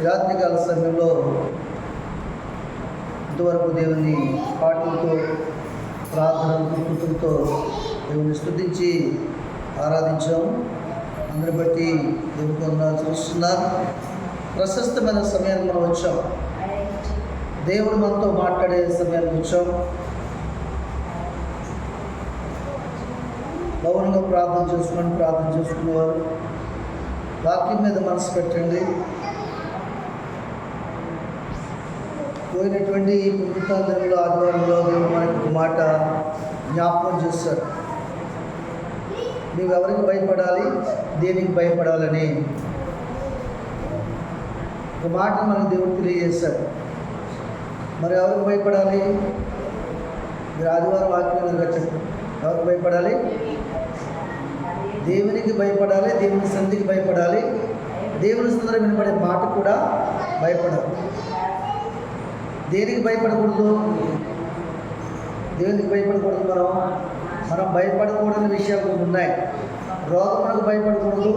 ఈ రాత్రికాల సమయంలో ఇంతవరకు దేవుని పాటలతో ప్రార్థనలతో కృతులతో దేవుని స్థుతించి ఆరాధించాము అందరి బట్టి దేవుని కొందరు చూస్తున్నారు ప్రశస్తమైన సమయాన్ని మనం వచ్చాం. దేవుడు మనతో మాట్లాడే సమయానికి వచ్చాం. మౌనంగా ప్రార్థన చేసుకుని ప్రార్థన చేసుకునేవారు. వాక్యం మీద మనసు పెట్టండి. పోయినటువంటి పునరుత్థానంలో ఆధ్వర్యంలో దేవుడు మనకు ఒక మాట జ్ఞాపకం చేస్తాడు నువ్వు ఎవరికి భయపడాలి? దేనికి భయపడాలని? ఒక మాట మనకు దేవుడు తెలియజేస్తాడు. మరి ఎవరికి భయపడాలి? మీరు ఆదివారం వాక్యం చెప్పండి ఎవరికి భయపడాలి? దేవునికి భయపడాలి దేవుని సంధికి భయపడాలి. దేవుని సుందరం వినపడే మాట కూడా భయపడాలి దేనికి భయపడకూడదు? దేవునికి భయపడకూడదు మనం? మనం భయపడకూడని విషయాలు కొన్ని ఉన్నాయి. రోగములకు భయపడకూడదు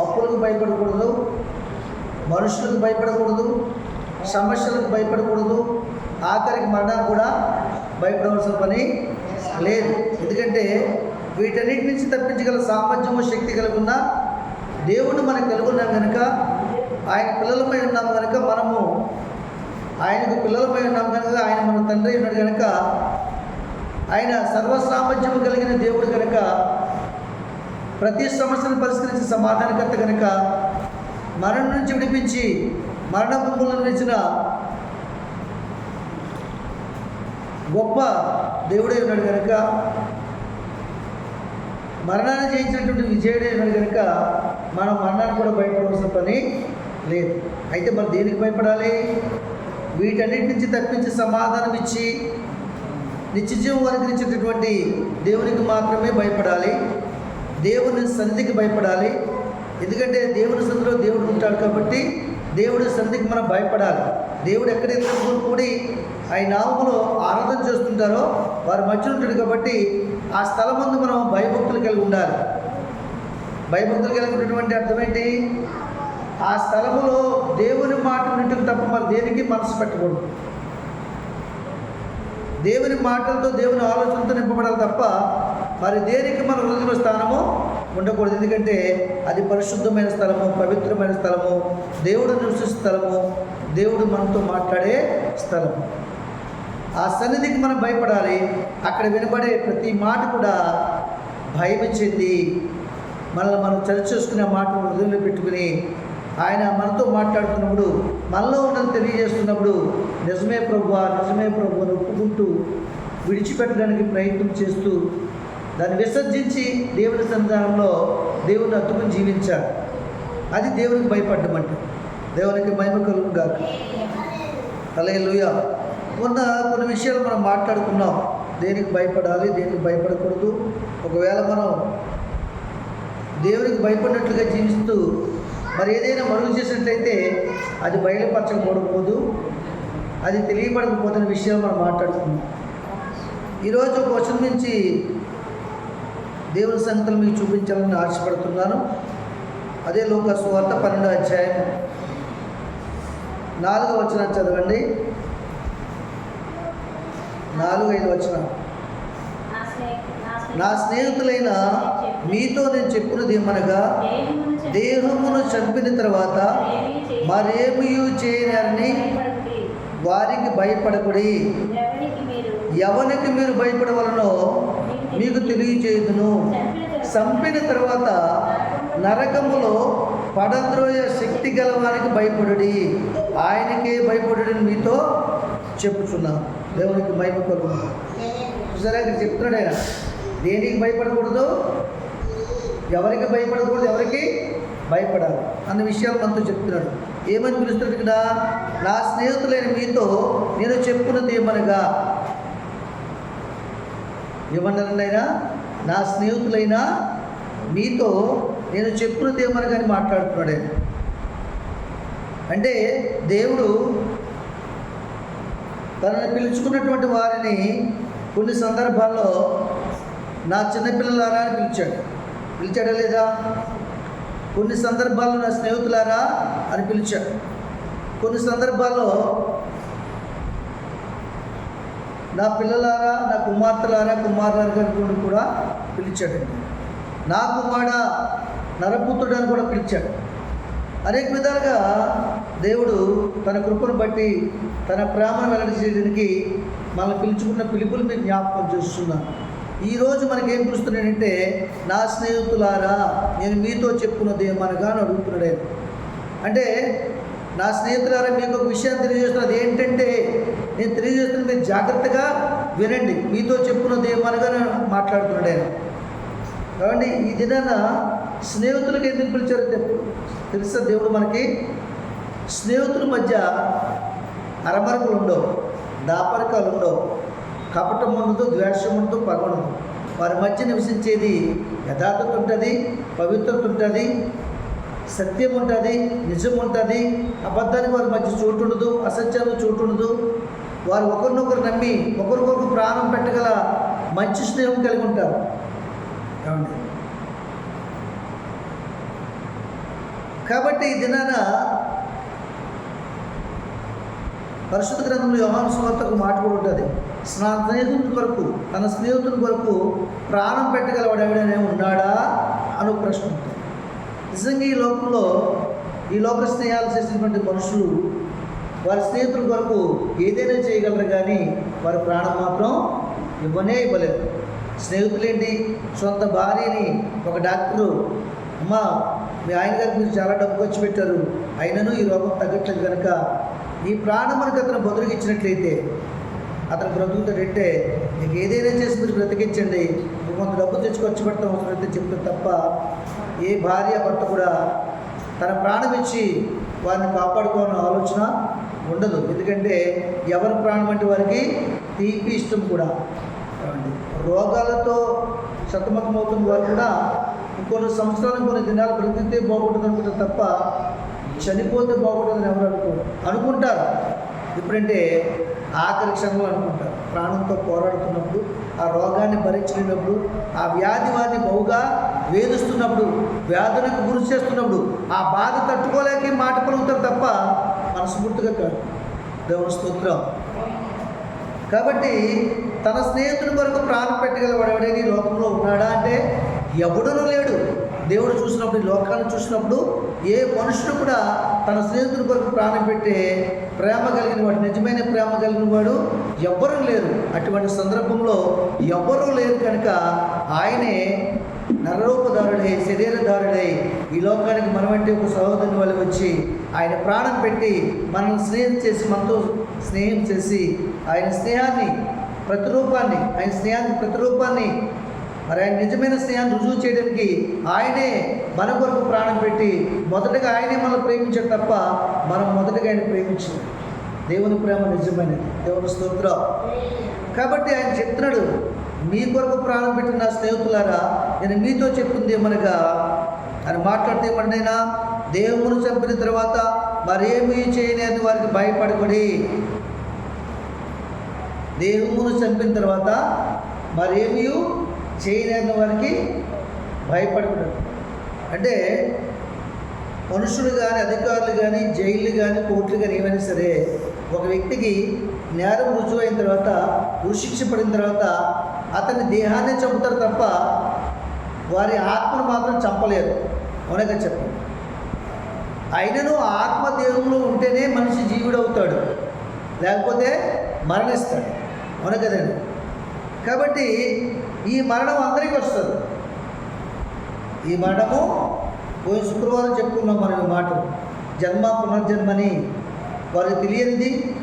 అప్పులకు భయపడకూడదు మనుషులకు భయపడకూడదు సమస్యలకు భయపడకూడదు ఆఖరికి మరణానికి కూడా భయపడవలసిన పని లేదు. ఎందుకంటే వీటన్నిటి నుంచి తప్పించగల సామర్థ్యము శక్తి కలుగున్న దేవుడు మనకు కలుగున్నాం కనుక ఆయన పిల్లలమై ఉన్నాం కనుక మనము ఆయనకు పిల్లలపై ఉన్నాం ఆయన మన తండ్రి ఉన్నాడు కనుక ఆయన సర్వసామర్థ్యము కలిగిన దేవుడు కనుక ప్రతి సమస్యను పరిష్కరించి సమాధానకర్త కనుక మరణం నుంచి విడిపించి మరణ భూములను ఇచ్చిన గొప్ప దేవుడే ఉన్నాడు కనుక మరణాన్ని జయించినటువంటి విజయుడే ఉన్నాడు కనుక మనం మరణాన్ని కూడా భయపడవలసిన పని లేదు. అయితే మరి దేనికి భయపడాలి? వీటన్నిటి నుంచి తప్పించి సమాధానం ఇచ్చి నిత్యజీవం అనుగ్రహించేటటువంటి దేవునికి మాత్రమే భయపడాలి. దేవుని సన్నిధికి భయపడాలి. ఎందుకంటే దేవుని సన్నిధిలో దేవుడు ఉంటాడు కాబట్టి దేవుడి సన్నిధికి మనం భయపడాలి. దేవుడు ఎక్కడైతే కూడి ఆయన నామములో ఆరాధన చేస్తుంటారో వారి మధ్య ఉంటాడు కాబట్టి ఆ స్థలం ముందు మనం భయభక్తులు కలిగి ఉండాలి. భయభక్తులు కలిగి ఉన్నటువంటి అర్థం ఏంటి? ఆ స్థలములో దేవుని మాట వింటుంది తప్ప మరి దేనికి మనసు పెట్టకూడదు? దేవుని మాటలతో దేవుని ఆలోచనతో నింపబడాలి తప్ప మరి దేనికి మన హృదయ స్థానము ఉండకూడదు. ఎందుకంటే అది పరిశుద్ధమైన స్థలము పవిత్రమైన స్థలము దేవుడు నివసించే స్థలము దేవుడు మనతో మాట్లాడే స్థలము. ఆ సన్నిధికి మనం భయపడాలి. అక్కడ వినబడే ప్రతి మాట కూడా భయం చెంది మనల్ని మనం చర్చ చేసుకునే మాటలు హృదయంలో పెట్టుకుని ఆయన మనతో మాట్లాడుతున్నప్పుడు మనలో ఉన్నది తెలియజేస్తున్నప్పుడు నిజమే ప్రభు నిజమే ప్రభు అని ఒప్పుకుంటూ విడిచిపెట్టడానికి ప్రయత్నం చేస్తూ దాన్ని విసర్జించి దేవుని సందర్భంలో దేవుని అత్తుకుని జీవించాలి. అది దేవునికి భయపడ్డం అంటే దేవునికి మహిమ కలుగు కాక అలాగే ఉన్న కొన్ని విషయాలు మనం మాట్లాడుకున్నాం. దేనికి భయపడాలి దేనికి భయపడకూడదు. ఒకవేళ మనం దేవునికి భయపడినట్లుగా జీవిస్తూ మరి ఏదైనా మరుగు చేసినట్లయితే అది బయలుపరచకపోకపోదు అది తెలియబడకపోతున్న విషయాలు మనం మాట్లాడుకున్నాం ఈరోజు ఒక వచనం నుంచి దేవుని సంగతులు మీకు చూపించాలని ఆశపడుతున్నాను. అదే లోక సువార్త పన్నెండో అధ్యాయం నాలుగో వచనం చదవండి. నాలుగు ఐదు వచనం నా స్నేహితులైన మీతో నేను చెప్పినది ఏమనగా దేహమును చంపిన తర్వాత మరేమీ చేయనని వారికి భయపడకుడి. ఎవరికి మీరు భయపడవలనో మీకు తెలియచేయుదును. చంపిన తర్వాత నరకములో పడద్రోయ శక్తి గలవానికి భయపడుడి. ఆయనకే భయపడుడని మీతో చెప్పుచున్నాను దేవునికి మహిమ సరే ఇక్కడ చెప్తున్నాడు ఆయన. దేనికి భయపడకూడదు? ఎవరికి భయపడకూడదు ఎవరికి భయపడాలి అన్న విషయాలు మనతో చెప్తున్నాడు. ఏమని పిలుస్తున్నాడు ఇక్కడ? నా స్నేహితులైన మీతో నేను చెప్పున్నది ఏమనగా ఏమన్నారండి ఆయన నా స్నేహితులైన మీతో నేను చెప్పున్నది ఏమనగా అని మాట్లాడుతున్నాడు ఆయన. అంటే దేవుడు తనని పిలుచుకున్నటువంటి వారిని కొన్ని సందర్భాల్లో నా చిన్నపిల్లలారా అని పిలిచాడు. పిలిచాడా లేదా? కొన్ని సందర్భాల్లో నా స్నేహితులారా అని పిలిచాడు. కొన్ని సందర్భాల్లో నా పిల్లలారా నా కుమార్తెలారా కుమారులారా అని కూడా పిలిచాడండి నా కుమారా నరపుత్రుడు అని కూడా పిలిచాడు. అనేక విధాలుగా దేవుడు తన కృపను బట్టి తన ప్రేమను వెల్లడి చేయడానికి మనల్ని పిలుచుకున్న పిలుపులు మీరు జ్ఞాపకం చేస్తున్నాను. ఈరోజు మనకేం ఏం పిలుస్తున్నాడంటే నా స్నేహితులారా నేను మీతో చెప్పుకున్నది ఏమనగా అని అడుగుతున్నాడు ఆయన. అంటే నా స్నేహితులారా మీకు ఒక విషయం తెలియజేస్తున్నది ఏంటంటే నేను తెలియజేస్తున్న మీరు జాగ్రత్తగా వినండి. మీతో చెప్పుకున్నది ఏమనగా మాట్లాడుతున్నాడు ఆయన. కాబట్టి ఈ దినాన స్నేహితులకు ఎందుకు పిలిచారు తె- తెలుసా దేవుడు మనకి? స్నేహితుల మధ్య అరమరకలు ఉండవు దాపరికాలు ఉండవు. కపటం ఉండదు ద్వేషం ఉండదు పగ ఉండదు వారి మధ్య నివసించేది యథార్థత ఉంటుంది పవిత్రత ఉంటుంది సత్యం ఉంటుంది నిజం ఉంటుంది అబద్ధానికి వారి మధ్య చోటు ఉండదు అసత్యానికి చోటు ఉండదు వారు ఒకరినొకరు నమ్మి ఒకరికొకరు ప్రాణం పెట్టగల మంచి స్నేహం కలిగి ఉంటారు. ఏమండి? కాబట్టి ఈ దినాన పరిశుద్ధ గ్రంథంలో యోహాను సమర్థకు మాట కూడా ఉంటుంది. స్నేహితుని కొరకు తన స్నేహితుని కొరకు ప్రాణం పెట్టగలవాడు ఎవడైనా ఉన్నాడా అని ప్రశ్న ఉంటుంది. నిజంగా ఈ లోకంలో ఈ లోక స్నేహాలు చేసినటువంటి మనుషులు వారి స్నేహితుల కొరకు ఏదైనా చేయగలరు కానీ వారి ప్రాణం మాత్రం ఇవ్వనే ఇవ్వలేదు. స్నేహితులేంటి? సొంత భార్యని ఒక డాక్టరు అమ్మ మీ ఆయన గారికి మీరు చాలా డబ్బు ఖర్చు పెట్టారు అయినను ఈ రోగం తగ్గట్లేదు కనుక ఈ ప్రాణం మనకు అతను బదులుకిచ్చినట్లయితే అతను బ్రతుకుతాడంటే మీకు ఏదైనా చేసి మీరు బ్రతికించండి. కొంత డబ్బు తెచ్చి ఖర్చు పెడతాం అవసరమైతే చెప్తే తప్ప ఏ భార్య భర్త కూడా తన ప్రాణం ఇచ్చి వారిని కాపాడుకోవాలన్న ఆలోచన ఉండదు. ఎందుకంటే ఎవరి ప్రాణం అంటే వారికి తీపి ఇష్టం కూడా. రోగాలతో సతమతమవుతున్న వారు కూడా కొన్ని సంవత్సరాలు కొన్ని దినాలు బ్రతికితే బాగుంటుంది అనుకుంటారు తప్ప చనిపోతే బాగుంటుందని ఎవరు అనుకో అనుకుంటారు. ఎప్పుడంటే ఆఖరి క్షణంలో అనుకుంటారు. ప్రాణంతో పోరాడుతున్నప్పుడు ఆ రోగాన్ని భరించినప్పుడు ఆ వ్యాధి వారిని బహుగా వేధిస్తున్నప్పుడు వ్యాధులకు గురి చేస్తున్నప్పుడు ఆ బాధ తట్టుకోలేక మాట పలుకుతారు తప్ప మనస్ఫూర్తిగా కాదు. దేవుని స్తోత్రం. కాబట్టి తన స్నేహితుడి కొరకు ప్రాణం పెట్టగలవాడు ఎవడైనా లోకంలో ఉన్నాడా అంటే ఎవడనూ లేడు. దేవుడు చూసినప్పుడు ఈ లోకాన్ని చూసినప్పుడు ఏ మనుషుడు కూడా తన స్నేహితుని కొరకు ప్రాణం పెట్టే ప్రేమ కలిగిన వాడు నిజమైన ప్రేమ కలిగిన వాడు ఎవ్వరూ లేరు. అటువంటి సందర్భంలో ఎవ్వరూ లేరు కనుక ఆయనే నరరూపధారుడై శరీరధారుడై ఈ లోకానికి మనమంటే ఒక సహోదరుని వల్ల వచ్చి ఆయన ప్రాణం పెట్టి మనల్ని స్నేహం చేసి మనతో స్నేహం చేసి ఆయన స్నేహాన్ని ప్రతిరూపాన్ని ఆయన స్నేహాన్ని ప్రతిరూపాన్ని మరి ఆయన నిజమైన స్నేహాన్ని రుజువు చేయడానికి ఆయనే మన కొరకు ప్రాణం పెట్టి మొదటగా ఆయనే మనం ప్రేమించాడు తప్ప మనం మొదటగా ఆయన ప్రేమించింది దేవుని ప్రేమ నిజమైనది. దేవుని స్తోత్రం. కాబట్టి ఆయన చెప్తున్నాడు మీ కొరకు ప్రాణం పెట్టిన నా స్నేహితులారా నేను మీతో చెప్తుంది ఏమనగా అని మాట్లాడితే ఏమన్నైనా దేవుని చంపిన తర్వాత మరేమీ చేయలేని వారికి భయపడకూడి. దేవుని చంపిన తర్వాత మరేమీ చేయలేని వారికి భయపడకూడదు. అంటే మనుషులు కానీ అధికారులు కానీ జైళ్ళు కానీ కోర్టులు కానీ ఏమైనా సరే ఒక వ్యక్తికి నేరం రుజువు అయిన తర్వాత ఉరిశిక్ష పడిన తర్వాత అతని దేహాన్ని చంపుతారు తప్ప వారి ఆత్మను మాత్రం చంపలేరు. అవునగా చెప్పండి అయినను ఆత్మ దేవుళ్ళు ఉంటేనే మనిషి జీవుడు అవుతాడు లేకపోతే మరణిస్తాడు. అవును కదండి కాబట్టి ఈ మరణం అందరికీ వస్తుంది. ఈ మాటము పోయిన శుక్రవారం చెప్పుకున్నాం మనం ఈ మాట జన్మ పునర్జన్మని వారికి తెలియనిది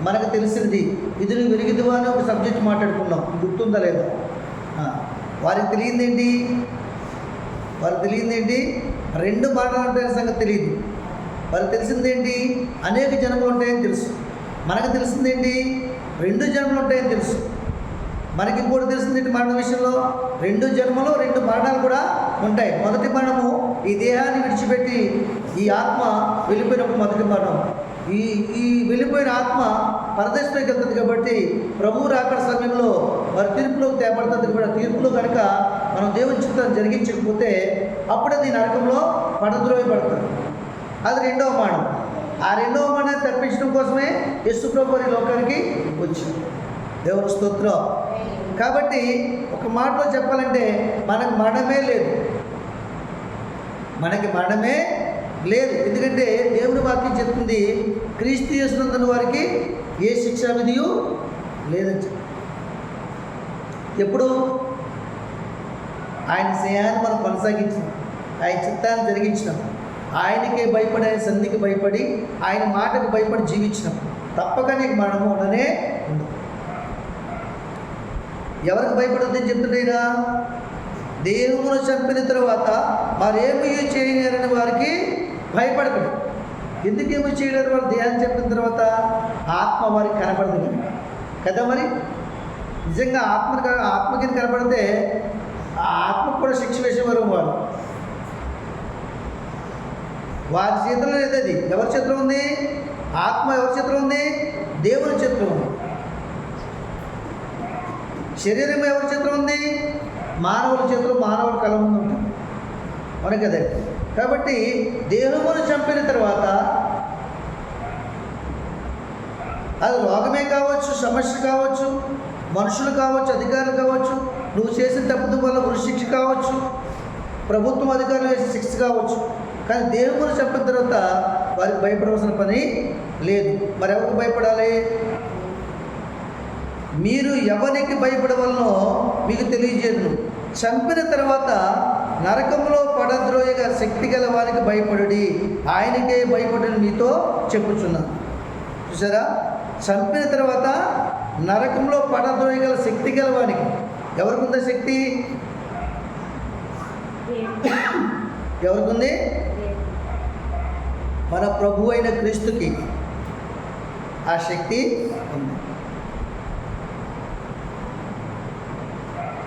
మనకు తెలిసినది. ఇది నువ్వు అని ఒక సబ్జెక్ట్ మాట్లాడుకున్నాం. గుర్తుందా లేదా? వారికి తెలియంది ఏంటి? వారికి తెలియంది ఏంటి? రెండు మరణాలు సంగతి తెలియదు. వారికి తెలిసింది ఏంటి? అనేక జన్మలు ఉంటాయని తెలుసు. మనకు తెలిసింది ఏంటి? రెండు జన్మలు ఉంటాయని తెలుసు. మనకి ఇంకోటి తెలిసింది మరణం విషయంలో? రెండు జన్మలు రెండు మరణాలు కూడా ఉంటాయి. మొదటి మరణము ఈ దేహాన్ని విడిచిపెట్టి ఈ ఆత్మ వెళ్ళిపోయినప్పుడు మొదటి మరణం. ఈ ఈ వెళ్ళిపోయిన ఆత్మ పరదేశంలోకి వెళ్తుంది కాబట్టి ప్రభు రాకడ సమయంలో మరి తీర్పులోకి తేపడుతుంది కాబట్టి తీర్పులో కనుక మనం దేవుని చిత్తం జరిగించకపోతే అప్పుడే దీని నరకంలో పడద్రోయపడుతుంది అది రెండవ మరణం. ఆ రెండవ మరణాన్ని తప్పించడం కోసమే యేసు ప్రభు లోకానికి వచ్చింది దేవుని స్తోత్రం. కాబట్టి ఒక మాటలో చెప్పాలంటే మనకు మరణమే లేదు. మనకి మరణమే లేదు. ఎందుకంటే దేవుని వాక్యం చెప్తుంది క్రీస్తు చేసినందున వారికి ఏ శిక్షా విధియు లేదని చెప్పి. ఎప్పుడు? ఆయన స్నేహాన్ని మనం కొనసాగించిన. ఆయన చిత్తాన్ని జరిగించినాం. ఆయనకే భయపడి ఆయన సంధికి భయపడి ఆయన మాటకు భయపడి జీవించినాం. తప్పక నీకు మరణము ఉండనే ఉండదు. ఎవరికి భయపడద్దని చెప్తున్నాయినా దేవుని చంపిన తర్వాత మరేమి చేయలేరని వారికి భయపడకండి. ఎందుకేమో చేయలేరు వారు? దేహాన్ని చెప్పిన తర్వాత ఆత్మ వారికి కనపడదు కనుక. కదా మరి? నిజంగా ఆత్మ ఆత్మకి కనపడితే ఆ ఆత్మకు కూడా శిక్ష వేసేవారు వారు వారి. చేతిలో లేదు అది ఎవరి చేతిలో ఉంది? ఆత్మ ఎవరి చేతిలో ఉంది? దేవుని చేతిలో ఉంది. శరీరం ఎవరి చేతిలో ఉంది? మానవుల చేతిలో మానవుల కళ ముందు ఉంటుంది అవును కదా? కాబట్టి దేహమును చంపిన తర్వాత అది రోగమే కావచ్చు సమస్య కావచ్చు మనుషులు కావచ్చు అధికారులు కావచ్చు నువ్వు చేసిన తప్పుదం వల్ల ఉరిశిక్ష కావచ్చు ప్రభుత్వం అధికారులు వేసిన శిక్ష కావచ్చు. కానీ దేవుని చెప్పిన తర్వాత వారికి భయపడవలసిన పని లేదు. మరి ఎవరికి భయపడాలి? మీరు ఎవరికి భయపడవలనో మీకు తెలియజేయను. చంపిన తర్వాత నరకంలో పడద్రోయగా శక్తి గల వారికి భయపడుడి. ఆయనకే భయపడని మీతో చెప్పుచున్నాను చూసారా? చంపిన తర్వాత నరకంలో పడద్రోయగల శక్తి గల వానికి. ఎవరికి శక్తి? ఎవరికి మన ప్రభు అయిన క్రీస్తుకి ఆ శక్తి ఉంది.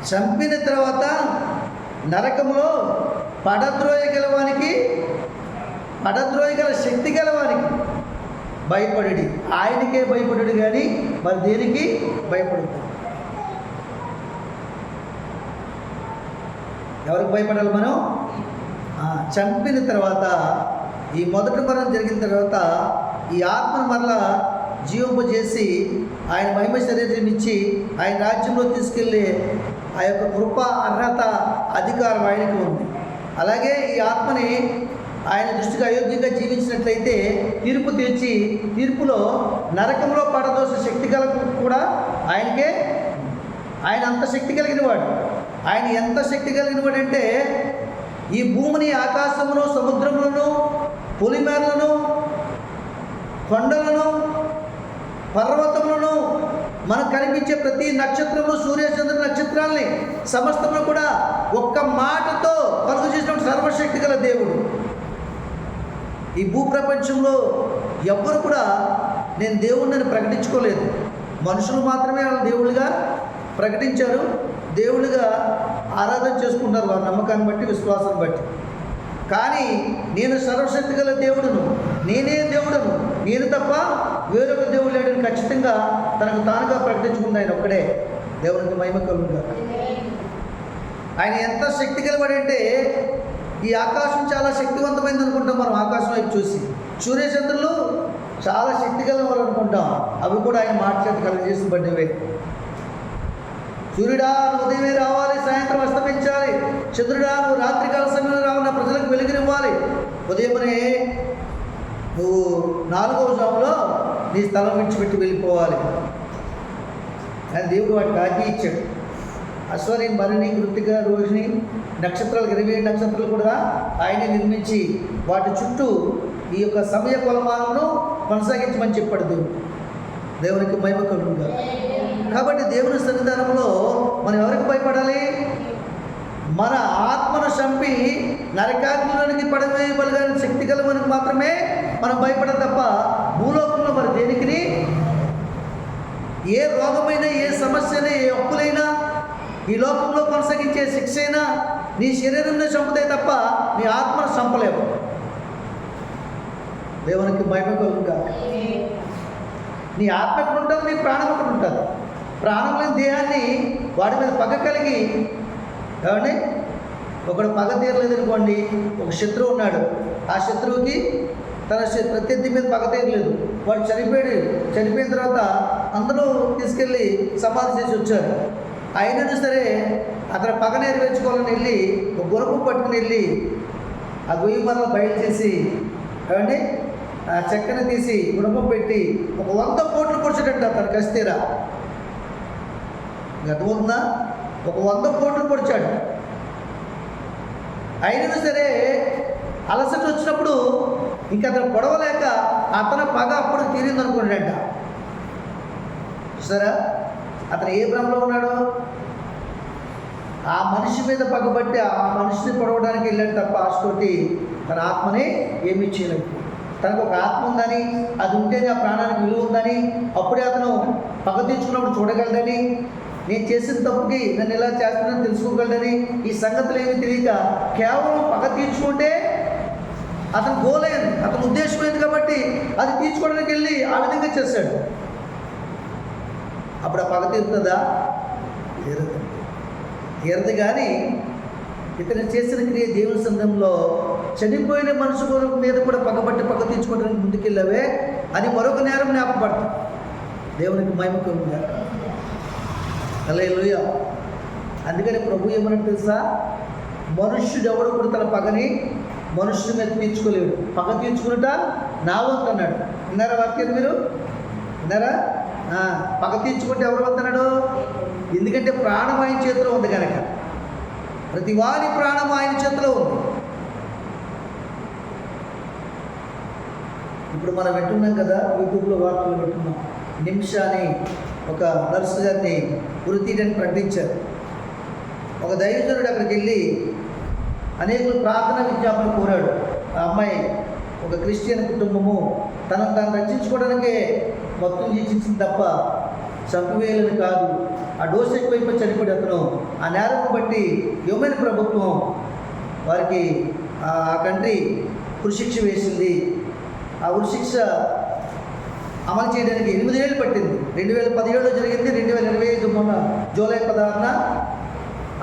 చంపిన తర్వాత నరకంలో పడద్రోయగలవానికి పడద్రోయగల శక్తి గలవానికి భయపడు ఆయనకే భయపడు కానీ మరి దేనికి భయపడదు ఎవరికి భయపడాలి మనం? చంపిన తర్వాత ఈ మొదటి మరణం జరిగిన తర్వాత ఈ ఆత్మను మరలా జీవింపజేసి ఆయన మహిమ శరీరం ఇచ్చి ఆయన రాజ్యంలో తీసుకెళ్ళి ఆ యొక్క కృప అర్హత అధికారం ఆయనకు ఉంది. అలాగే ఈ ఆత్మని ఆయన దృష్టికి అయోగ్యంగా జీవించినట్లయితే తీర్పు తీర్చి తీర్పులో నరకంలో పడదోసే శక్తి కల కూడా ఆయనకే ఆయన అంత శక్తి కలిగిన వాడు. ఆయన ఎంత శక్తి కలిగిన వాడు అంటే ఈ భూమిని ఆకాశమును సముద్రములను పొలిమేరలను కొండలను పర్వతములను మనకు కనిపించే ప్రతి నక్షత్రము సూర్యచంద్ర నక్షత్రాల్ని సమస్తము కూడా ఒక్క మాటతో కలుగు చేసిన సర్వశక్తి గల దేవుడు. ఈ భూప్రపంచంలో ఎవ్వరు కూడా నేను దేవుడిని ప్రకటించుకోలేదు. మనుషులు మాత్రమే వాళ్ళ దేవుళ్ళుగా ప్రకటించారు. దేవుళ్ళుగా ఆరాధన చేసుకుంటారు వారి నమ్మకాన్ని బట్టి విశ్వాసాన్ని బట్టి. కానీ నేను సర్వశక్తి గల దేవుడును నేనే దేవుడను నేను తప్ప వేరొక దేవుడు లేడని ఖచ్చితంగా తనకు తానుగా ప్రకటించుకుంది ఆయన ఒక్కడే. దేవునికి మహిమ కలుగుగా ఆయన ఎంత శక్తి గలవాడంటే ఈ ఆకాశం చాలా శక్తివంతమైంది అనుకుంటాం మనం ఆకాశం వైపు చూసి. సూర్యచంద్రులు చాలా శక్తి గలవారు అనుకుంటాం. అవి కూడా ఆయన మాట్లాడి కలిగజేసి పడ్డవే సూర్యుడా ఉదయమే రావాలి సాయంత్రం అస్తమించాలి. చంద్రుడా నువ్వు రాత్రికాల సమయంలో రావాలి ప్రజలకు వెలుగునివ్వాలి. ఉదయమనే నువ్వు నాలుగవ జాములో నీ స్థలం విడిచిపెట్టి వెళ్ళిపోవాలి. అని దేవుడు వాటికి ఆజ్ఞ ఇచ్చాడు. అశ్వని మరిని కృతిక రోహిణి నక్షత్రాలు ఇరవై ఏడు నక్షత్రాలు కూడా ఆయనే నిర్మించి వాటి చుట్టూ ఈ యొక్క సమయ కొలమానమును కొనసాగించమని చెప్పాడు దేవుడు. దేవునికి మహిమ కలుగుగా కాబట్టి దేవుని సన్నిధానంలో మనం ఎవరికి భయపడాలి? మన ఆత్మను చంపి నరకాగ్నిలోనికి పడవేయబలగాని శక్తి గల మనకు మాత్రమే మనం భయపడ తప్ప భూలోకంలో మరి దేనికి ఏ రోగమైనా ఏ సమస్య అయినా ఏ అప్పులైనా ఈ లోకంలో కొనసాగించే శిక్ష అయినా నీ శరీరంలో చంపుతాయి తప్ప నీ ఆత్మను చంపలేవు. దేవునికి మహిమ కలుగుగా నీ ఆత్మ ఎక్కడ ఉంటుంది నీ ప్రాణం ఎక్కడ ఉంటుంది ప్రాణం లేని దేహాన్ని వాడి మీద పగ కలిగి ఏమండి? ఒకడు పగ తీరలేదనుకోండి ఒక శత్రువు ఉన్నాడు. ఆ శత్రువుకి తన ప్రత్యర్థి మీద పగతీయలేదు వాడు చనిపోయాడు చనిపోయిన తర్వాత అందరూ తీసుకెళ్ళి సమాధి చేసి వచ్చారు అయినా సరే అతను పగ నెరవేర్చుకోవాలని వెళ్ళి ఒక గురపు పట్టుకుని వెళ్ళి ఆ గొయ్యి మరల బయలు చేసి ఏమండి? ఆ చెక్కని తీసి గుణపం పెట్టి ఒక వంద కోట్లు పొడిచాడంట అతను కస్తీరా. అర్థమవుతుందా? ఒక వంద కోట్లు పొడిచాడు అయినా సరే అలసట వచ్చినప్పుడు ఇంకా అతను పొడవలేక అతను పగ అప్పుడు తీరింది అనుకున్నాడంట సరే అతను ఏ భ్రమలో ఉన్నాడు? ఆ మనిషి మీద పగబట్టి ఆ మనిషిని పొడవడానికి వెళ్ళాడు తప్ప ఆశతోటి తన ఆత్మని ఏమి చేయలేదు. తనకు ఒక ఆత్మ ఉందని అది ఉంటేనే ఆ ప్రాణానికి విలువ ఉందని అప్పుడే అతను పగ తీర్చుకున్నప్పుడు చూడగలడని నేను చేసిన తప్పుకి నన్ను ఇలా చేస్తున్నాను తెలుసుకోగలడని ఈ సంగతులు ఏమి తెలియక కేవలం పగ తీర్చుకుంటే అతను గోల్ అతని ఉద్దేశం ఏంది కాబట్టి అది తీర్చుకోవడానికి వెళ్ళి ఆ విధంగా చేశాడు. అప్పుడు ఆ పగ తీరుతుందా? తీరదు. తీరదు కానీ ఇతను చేసిన క్రియ దేవుని సందంలో చనిపోయిన మనసు మీద కూడా పగబట్టి పగ తీర్చుకోవడానికి ముందుకెళ్ళావే? అది మరొక నేరం జ్ఞాపకపడతాం. దేవునికి మహిమకుందా అలే అందుకని ప్రభు ఏమన్నా తెలుసా? మనుష్యుడు ఎవడు కూడా తన పగని మనుషుని మీద తీర్చుకోలేడు. పగ తీర్చుకున్నట నా వంతు అన్నాడు. విన్నారా వాక్యం మీరు? విన్నారా? పగ తీర్చుకుంటే ఎవరు వద్దన్నాడు ఎందుకంటే ప్రాణం ఆయన చేతిలో ఉంది కనుక. ప్రతి వారి ప్రాణం ఆయన చేతిలో ఉంది. ఇప్పుడు మనం వింటున్నాం కదా యూట్యూబ్లో వార్తలు పెట్టున్నాం నిమిష అని ఒక నర్సు గారిని ఉరి తీయడానికి ప్రకటించారు. ఒక దైవజనుడు అక్కడికి వెళ్ళి అనేకులు ప్రార్థన విజ్ఞాపన కోరాడు. ఆ అమ్మాయి ఒక క్రిస్టియన్ కుటుంబము. తనను తాను రక్షించుకోవడానికే మొత్తం జీవించింది తప్ప చంపివేయాలని కాదు. ఆ డోస్ ఎక్కువైపోయి చనిపోయి అతను. ఆ నేరం బట్టి యువమైన ప్రభుత్వం వారికి ఆ కంట్రీ ఉరిశిక్ష వేసింది. ఆ ఉరిశిక్ష అమలు చేయడానికి ఎనిమిది ఏళ్ళు పట్టింది. రెండు వేల పదిహేడులో జరిగింది. రెండు వేల ఇరవై ఐదు మొన్న జూలై పదహారున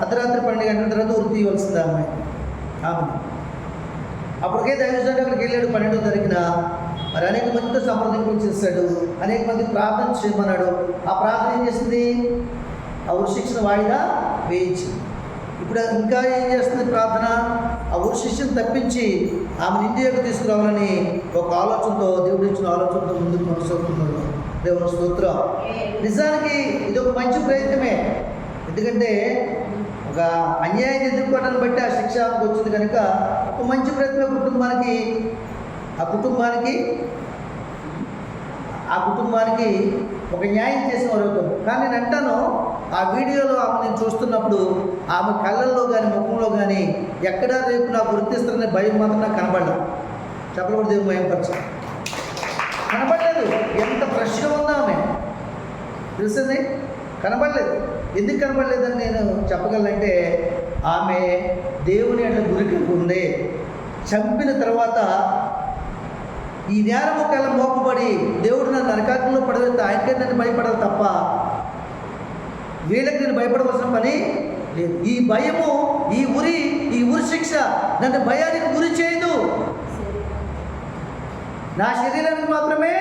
అర్ధరాత్రి పన్నెండు గంటల తర్వాత ఉరి తీయవలసింది అమ్మాయి. అవును అప్పటికే దైవజనుడు అక్కడికి వెళ్ళాడు. పన్నెండో తారీఖున మరి అనేక మందితో సంప్రదింపులు చేశాడు. అనేక మంది ప్రార్థన చేయమన్నాడు. ఆ ప్రార్థన ఏం చేసింది? ఆ ఉరిశిక్షణ వాయిదా వేయించింది. ఇప్పుడు అది ఇంకా ఏం చేస్తుంది ప్రార్థన? ఆ ఉరిశిక్షను తప్పించి ఆమె ఇండియాకు తీసుకురావాలని ఒక ఆలోచనతో దేవుడు ఇచ్చిన ఆలోచనతో ముందుకు కొనసాగుతున్నాడు. దేవుని స్తోత్రం. నిజానికి ఇది ఒక మంచి ప్రయత్నమే. ఎందుకంటే ఒక అన్యాయాన్ని ఎదుర్కోవటాన్ని బట్టి ఆ శిక్ష వచ్చింది కనుక ఒక మంచి ప్రయత్నం కుటుంబానికి ఆ కుటుంబానికి ఆ కుటుంబానికి ఒక న్యాయం చేసిన వారు కానీ నేను అంటాను ఆ వీడియోలో ఆమె నేను చూస్తున్నప్పుడు ఆమె కళ్ళల్లో కానీ ముఖంలో కానీ ఎక్కడా రేపు నాకు గుర్తిస్తున్న భయం మాత్రం నాకు కనబడలేదు. చెప్పకూడదు భయం భయంపరచాలి కనబడలేదు. ఎంత ఫ్రెష్గా ఉందా ఆమె? తెలిసింది కనబడలేదు. ఎందుకు కనపడలేదని నేను చెప్పగలనంటే ఆమె దేవుని అట్లా గురికి ఉంది చంపిన తర్వాత ఈ నేరము ఒకవేళ మోపబడి దేవుడు నన్ను నరకాకంలో పడవేస్తే ఆయనకే నన్ను భయపడాలి తప్ప వీళ్ళకి నేను భయపడవలసిన పని లేదు. ఈ భయము ఈ ఉరి ఈ ఉరి శిక్ష నన్ను భయానికి గురి చేయదు. నా శరీరానికి మాత్రమే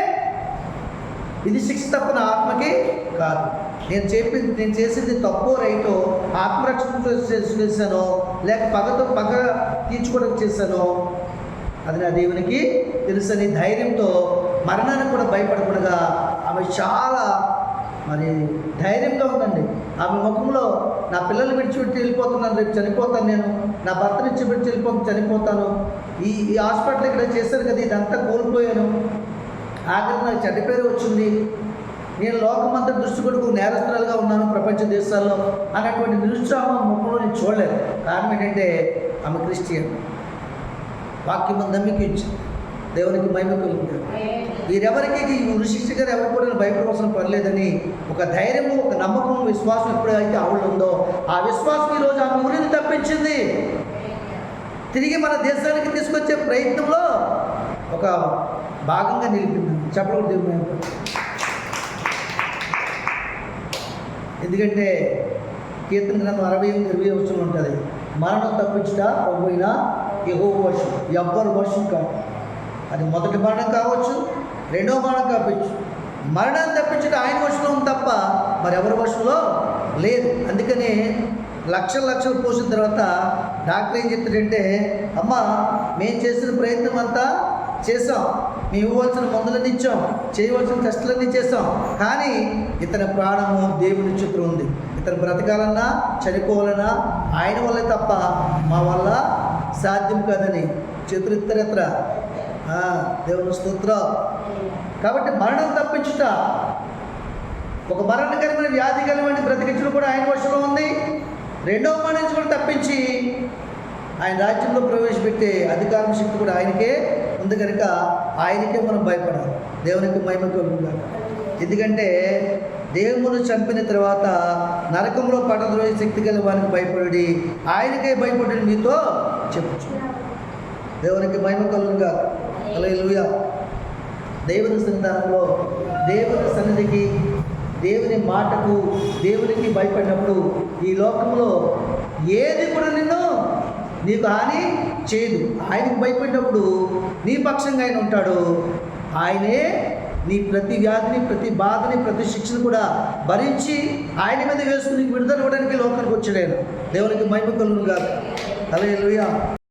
ఇది శిక్ష తప్ప నా ఆత్మకి కాదు. నేను చెప్పింది నేను చేసింది తక్కువ రైటో ఆత్మరక్షణ చేసి- చేశానో లేక పగతో పగ తీర్చుకోవడం చేశానో అది నా దేవునికి తెలుసని ధైర్యంతో మరణానికి కూడా భయపడకుండా ఆమె చాలా మరి ధైర్యంగా ఉందండి. ఆమె ముఖంలో నా పిల్లలు విడిచిపెట్టి వెళ్ళిపోతున్నాను రేపు చనిపోతాను నేను. నా భర్తను విడిచిపెట్టి వెళ్ళిపోతాను చనిపోతాను. ఈ ఈ హాస్పిటల్ ఇక్కడ చేశారు కదా ఇదంతా కోల్పోయాను. ఆఖరి నాకు చెడ్డ పేరు వచ్చింది. నేను లోకమంతా దృష్టి కొడుకు నేరస్తురాలుగా ఉన్నాను ప్రపంచ దేశాల్లో అనేటువంటి నిరుత్సాహం ముఖంలో నేను చూడలేదు. కారణం ఏంటంటే ఆమె క్రిస్టియన్. వాక్యం నమ్మిక దేవునికి మహిమ కలిగింది వీరెవరికి ఈ ఋషిక్ష గారు ఎవరు కూడా భయపడవలసిన పర్లేదని ఒక ధైర్యము ఒక నమ్మకం విశ్వాసం ఎప్పుడైతే ఆవిడ ఉందో ఆ విశ్వాసం ఈరోజు ఆమె ఊరిని తప్పించింది. తిరిగి మన దేశానికి తీసుకొచ్చే ప్రయత్నంలో ఒక భాగంగా నిలిపింది. చెప్పకూడదు దేవుని ఎందుకంటే కీర్తన గ్రంథం అరవై ఎనిమిది ఇరవై వచ్చిన ఉంటుంది మరణం తప్పించుట పోయినా ఎగో వర్షం. ఎవ్వరు వర్షం కాదు. అది మొదటి మరణం కావచ్చు రెండో మరణం కావచ్చు మరణం తప్పించడం ఆయన వర్షంలో తప్ప మరి ఎవరి వర్షంలో లేదు. అందుకని లక్షల లక్షలు పోసిన తర్వాత డాక్టర్ ఏం చెప్తాడంటే అమ్మ మేము చేసిన ప్రయత్నం అంతా చేసాం మేము ఇవ్వవలసిన మందులన్నీ ఇచ్చాం చేయవలసిన టెస్టులన్నీ చేసాం కానీ ఇతని ప్రాణము దేవుని చిత్రం ఉంది. ఇతను బ్రతకాలన్నా చనిపోవాలన్నా ఆయన వల్లే తప్ప మా వల్ల సాధ్యం కాదని చేతులెత్తరెత్తర దేవుని స్తోత్రం. కాబట్టి మరణం తప్పించుట ఒక మరణకరమైన వ్యాధి కలిగిన బ్రతికించడం కూడా ఆయన వశంలో ఉంది. రెండవ మరణించి కూడా తప్పించి ఆయన రాజ్యంలో ప్రవేశపెట్టే అధికారం శక్తి కూడా ఆయనకే ఉంది కనుక ఆయనకే మనం భయపడాలి. దేవునికి మహిమ కలుగుగా ఎందుకంటే దేవుని చంపిన తర్వాత నరకంలో పడద్రోజు శక్తి కలిగి వారికి భయపడి ఆయనకే భయపడి మీతో చెప్పచ్చు దేవునికి మహిమ కలుగుగా అలా దేవుని సన్నిధానంలో దేవుని సన్నిధికి దేవుని మాటకు దేవునికి భయపడినప్పుడు ఈ లోకంలో ఏది కూడా నిన్ను నీకు హాని చేయదు. ఆయనకు భయపడినప్పుడు నీ పక్షంగా ఆయన ఉంటాడు. ఆయనే నీ ప్రతి వ్యాధిని ప్రతి బాధని ప్రతి శిక్షను కూడా భరించి ఆయన మీద వేసుకుని విడుదల ఇవ్వడానికి లోకానికి వచ్చాడు ఆయన. దేవునికి మహిమ కలుగుగా అలా